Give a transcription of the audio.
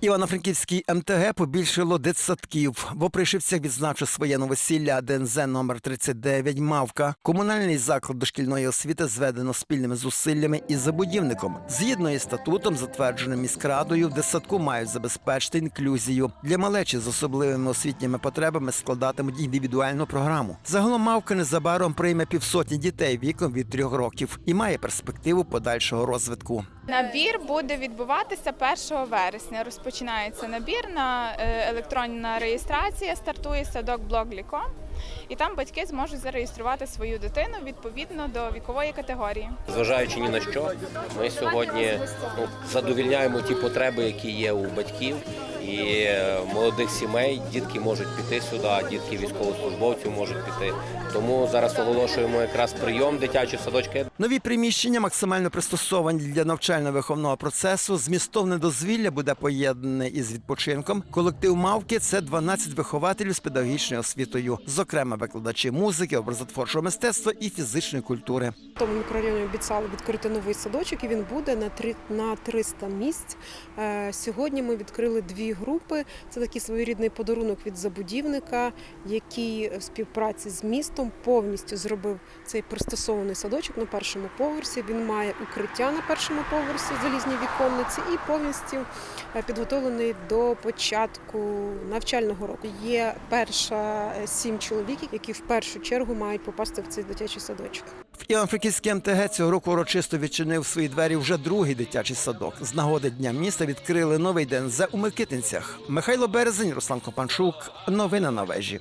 Івано-Франківський МТГ побільшило дитсадків. В Опришівцях відзначив своє новосілля ДНЗ номер 39 «Мавка». Комунальний заклад дошкільної освіти зведено спільними зусиллями із забудівником. Згідно із статутом, затвердженим міськрадою, в дитсадку мають забезпечити інклюзію. Для малечі з особливими освітніми потребами складатимуть індивідуальну програму. Загалом «Мавка» незабаром прийме півсотні дітей віком від трьох років і має перспективу подальшого розвитку. Набір буде відбуватися 1 вересня. Розпочинається набір на е, електронна реєстрація, стартує садок Блогліко, і там батьки зможуть зареєструвати свою дитину відповідно до вікової категорії. Зважаючи ні на що, ми сьогодні ну, задовільняємо ті потреби, які є у батьків і е, молодих сімей. Дітки можуть піти сюди, дітки військовослужбовців можуть піти. Тому зараз оголошуємо якраз прийом дитячі садочки. Нові приміщення максимально пристосовані для навчально-виховного процесу. Змістовне дозвілля буде поєднане із відпочинком. Колектив мавки це 12 вихователів з педагогічною освітою, зокрема викладачі музики, образотворчого мистецтва і фізичної культури. Тому мікрорайоні обіцяли відкрити новий садочок, і він буде на три на 300 місць. Е, Сьогодні ми відкрили дві групи. Це такий своєрідний подарунок від забудівника, який в співпраці з містом повністю зробив цей пристосований садочок на першому поверсі. Він має укриття на першому поверсі, залізні віконниці, і повністю е, підготовлений до початку навчального року. Є перша е, сім чоловік, які в першу чергу мають попасти в цей дитячий садочок. В Івано-Франківській МТГ цього року урочисто відчинив свої двері вже другий дитячий садок. З нагоди дня міста відкрили новий ДНЗ у Микитинцях. Михайло Березень, Руслан Копанчук. Новини на вежі.